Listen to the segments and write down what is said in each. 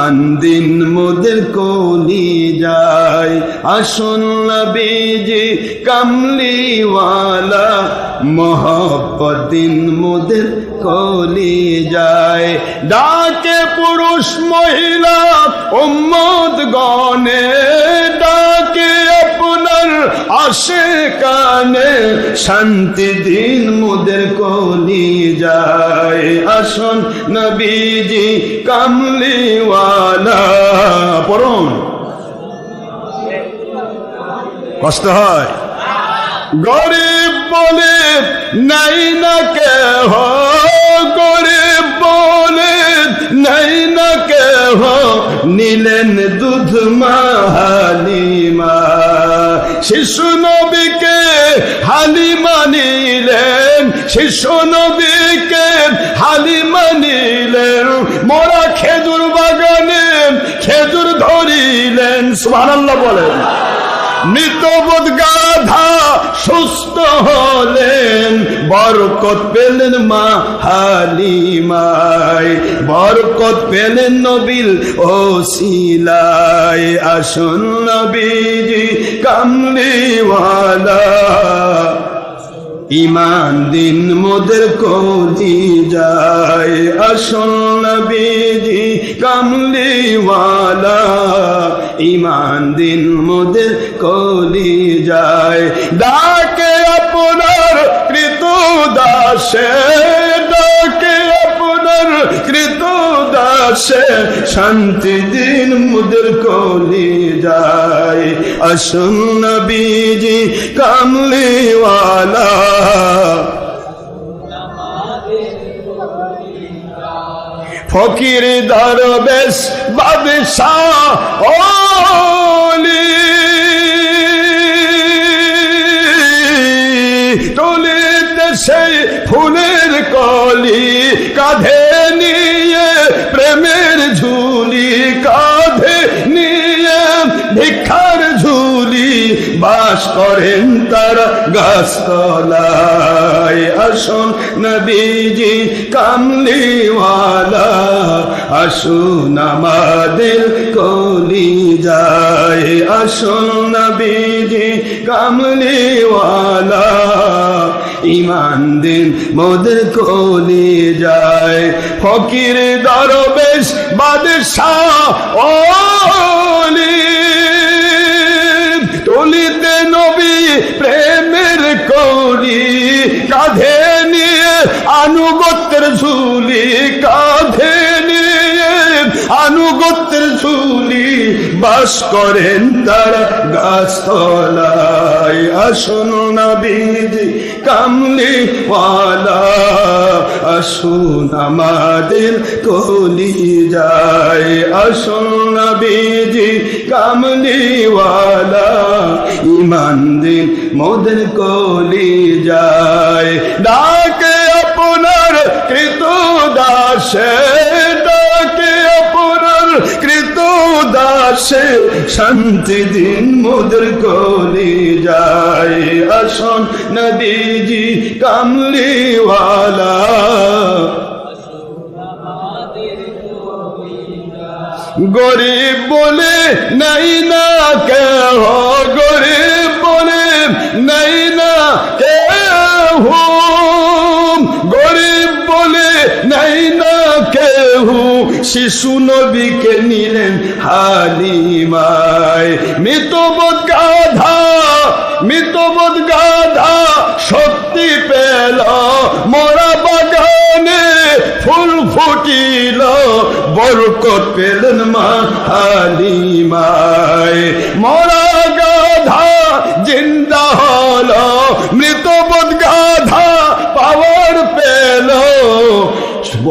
ইমান দিন মোদের কলি যায়। আসুন বেজে কামলিওয়ালা মহব্বত দিন মোদের কলি যায়। ডাকে পুরুষ মহিলা ও গণের আসে শান্তি দিন মুদের কলি যায়। আসুন নবীজি কামলিওয়ালা, পড়ুন। কষ্ট হয়। গরিব বলে নাই না কেহ, গরিব বলে নাই না কেহ, নিলেন দুধ মাহালিমা শিশু নবীকে হালি মানিলেন, শিশু নবীকে হালি মানিলেন, মোরা খেজুর বাগানে খেজুর ধরিলেন। সুবহানাল্লাহ বলেন। মৃতবোধ গাধা সুস্থ হলেন। বরকত পেলেন মা হালিমায় বরকত পেলেন নবীল ও নবীজি কামলিওয়ালা। ইমান দিন মোদের কলি যায়। আসল নবীজি কামলিওয়ালা। ইমান দিন দাসে ডাকে আপনার কৃত দাসে, শান্তি দিন মুদের কলি যায়। আসুন নবীজি, কামলিওয়ালা। ফকির দরবেশ, বাদশাহ ওলি করেন তার গাছতলায়। আসুন নবীজি, কামলিওয়ালা, আসুন আমাদের কলি যায় আসুন নবীজি, কামলিওয়ালা ইমান দিন মোদের কলি যায় ফকির দরবেশ, বাদশাহ ওলি আনুগত্যের ঝুলি কাঁধে নিয়ে, আনুগত্যের ঝুলি বাস করেন তারা গাছতলায়। আসুন নবীজি কামলি ওয়ালা আসুন আমাদের কলি যায় আসুন নবীজি কামলি ওয়ালা ইমান দিন মোদের কলি যায় দাসে ডাকে আপনার কৃত দাসে শান্তি দিন মোদের কলি যায়। আসন নদীজি কামলিওয়ালা। গরিব বলে নাই না শিশু নবীকে নিলেন হালিমায়। মৃতবোধ গাধা মৃতবোধ গাধা শক্তি পেল। মরা বাগানে ফুল ফুটিল, বরকত পেলেন মা হালিমায়। মরা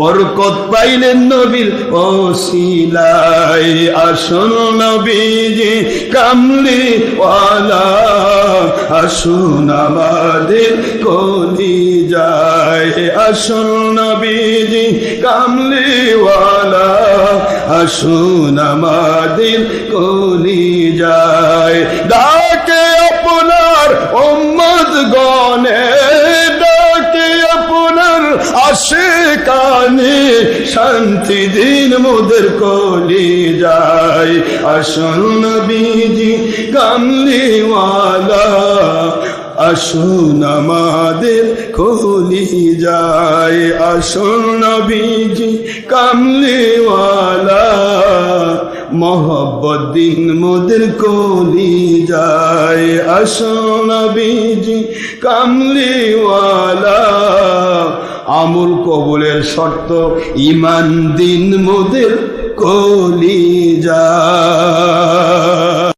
বরকত পাইলেন নবীর ও শিলাই আসুন নবীজি কামলি ওয়ালা আসুন আমাদের কলি যায়। আসুন নবীজি কামলি ওয়ালা আসুন আমাদের কলি যায়। শান্তি দিন মোদের কলি যায়। আসল নবীজি কামলিওয়ালা আসুন আমাদের কলি যায়। আসল নবীজি কামলিওয়ালা মোহব্বত দিন মোদের কলি যায়। আসল নবীজি কামলিওয়ালা আমুল কবুলের শর্ত ইমান দিন মোদের কলি যায়